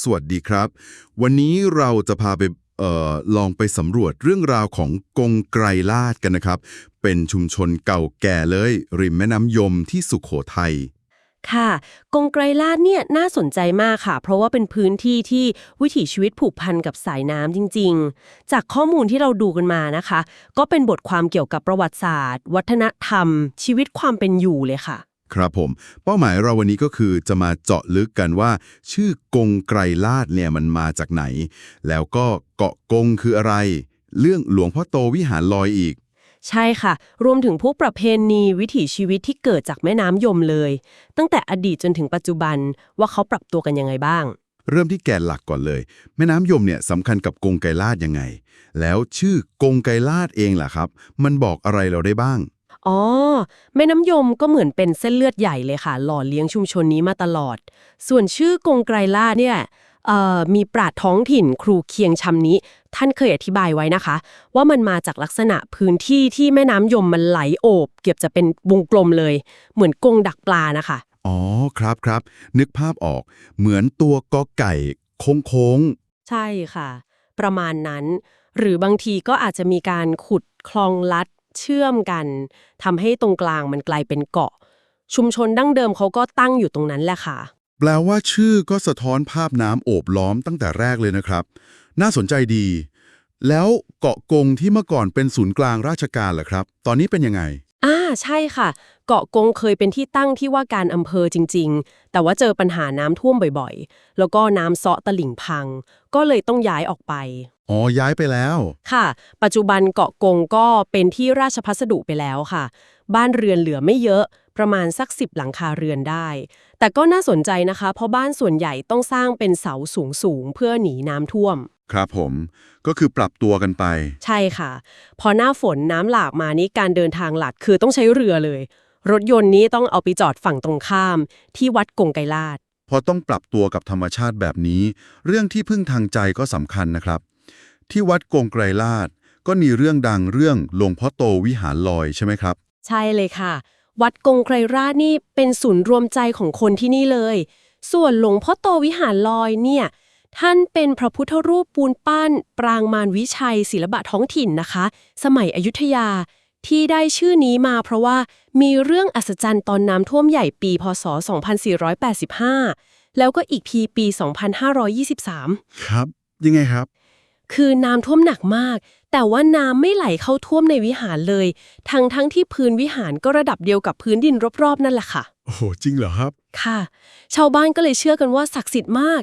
สวัสดีครับ วันนี้เราจะพาไปเอ่อลองไปสำรวจเรื่องราวของกงไกรลาดกันนะครับ เป็นชุมชนเก่าแก่เลย ริมแม่น้ำยมที่สุขโขทัยค่ะ กงไกรลาดเนี่ยน่าสนใจมากค่ะ เพราะว่าเป็นพื้นที่ที่วิถีชีวิตผูกพันกับสายน้ำจริง ๆ จากข้อมูลที่เราดูกันมานะคะ ก็เป็นบทความเกี่ยวกับประวัติศาสตร์ วัฒนธรรม ชีวิตความเป็นอยู่เลยค่ะ ครับผม เป้าหมายเราวันนี้ก็คือจะมาเจาะลึกกันว่า ชื่อกงไกรลาดเนี่ยมันมาจากไหน แล้วก็เกาะกงคืออะไร เรื่องหลวงพ่อโตวิหารลอยอีก ใช่ค่ะ รวมถึงพวกประเพณีวิถีชีวิตที่เกิดจากแม่น้ำยมเลย ตั้งแต่อดีตจนถึงปัจจุบันว่าเขาปรับตัวกันยังไงบ้าง เริ่มที่แกนหลักก่อนเลย แม่น้ำยมเนี่ยสำคัญกับกงไกรลาดยังไง แล้วชื่อกงไกรลาดเองล่ะครับ มันบอกอะไรเราได้บ้าง อ๋อ แม่น้ำยมก็เหมือนเป็นเส้นเลือดใหญ่เลยค่ะ หล่อเลี้ยงชุมชนนี้มาตลอด ส่วนชื่อกงไกรลาดเนี่ยเอ่อมีปราดท้องถิ่นครูเคียงชำนี้ ท่านเคยอธิบายไว้นะคะ ว่ามันมาจากลักษณะพื้นที่ที่แม่น้ำยมมันไหลโอบ เกือบจะเป็นวงกลมเลย เหมือนกงดักปลานะคะ อ๋อครับครับนึกภาพออก เหมือนตัวกอไก่โค้งโค้งใช่ค่ะ ประมาณนั้น หรือบางทีก็อาจจะมีการขุดคลองลัด เชื่อมกันทำให้ตรงกลางมันกลายเป็นเกาะ ชุมชนดั้งเดิมเขาก็ตั้งอยู่ตรงนั้นแหละค่ะ แปลว่าชื่อก็สะท้อนภาพน้ำโอบล้อมตั้งแต่แรกเลยนะครับ น่าสนใจดี แล้วเกาะกงที่เมื่อก่อนเป็นศูนย์กลางราชการเหรอครับ ตอนนี้เป็นยังไง อ่าใช่ค่ะ เกาะกงเคยเป็นที่ตั้งที่ว่าการอำเภอจริง ๆ แต่ว่าเจอปัญหาน้ำท่วมบ่อยๆ แล้วก็น้ำเซาะตลิ่งพัง ก็เลยต้องย้ายออกไป อ๋อ ย้ายไปแล้ว ค่ะ ปัจจุบันเกาะกงก็เป็นที่ราชพัสดุไปแล้วค่ะ บ้านเรือนเหลือไม่เยอะ ประมาณสักสิบหลังคาเรือนได้ แต่ก็น่าสนใจนะคะ เพราะบ้านส่วนใหญ่ต้องสร้างเป็นเสาสูงๆเพื่อหนีน้ำท่วม ครับผมก็คือปรับตัวกันไป ใช่ค่ะ พอหน้าฝนน้ำหลากมานี้การเดินทางหลักคือต้องใช้เรือเลย รถยนต์นี้ต้องเอาไปจอดฝั่งตรงข้าม ที่วัดกงไกรลาดพอต้องปรับตัวกับธรรมชาติแบบนี้ เรื่องที่พึ่งทางใจก็สำคัญนะครับ ที่วัดกงไกรลาดก็มีเรื่องดังเรื่องหลวงพ่อโตวิหารลอยใช่ไหมครับ ใช่เลยค่ะ วัดกงไกรราชนี่เป็นศูนย์รวมใจของคนที่นี่เลย ส่วนหลวงพ่อโตวิหารลอยเนี่ย ท่านเป็นพระพุทธรูปปูนปั้น ปรางมารวิชัย ศิลปะท้องถิ่นนะคะ สมัยอยุธยาที่ได้ชื่อนี้มาเพราะว่ามีเรื่องอัศจรรย์ตอนน้ำท่วมใหญ่ปี พศ 2485 แล้วก็อีกพีปี 2523 ครับ ยังไงครับ คือน้ำท่วมหนักมาก แต่ว่าน้ำไม่ไหลเข้าท่วมในวิหารเลย ทั้งทั้งที่พื้นวิหารก็ระดับเดียวกับพื้นดินรอบๆ นั่นแหละค่ะ โอ้โห จริงเหรอครับ ค่ะ ชาวบ้านก็เลยเชื่อกันว่าศักดิ์สิทธิ์มาก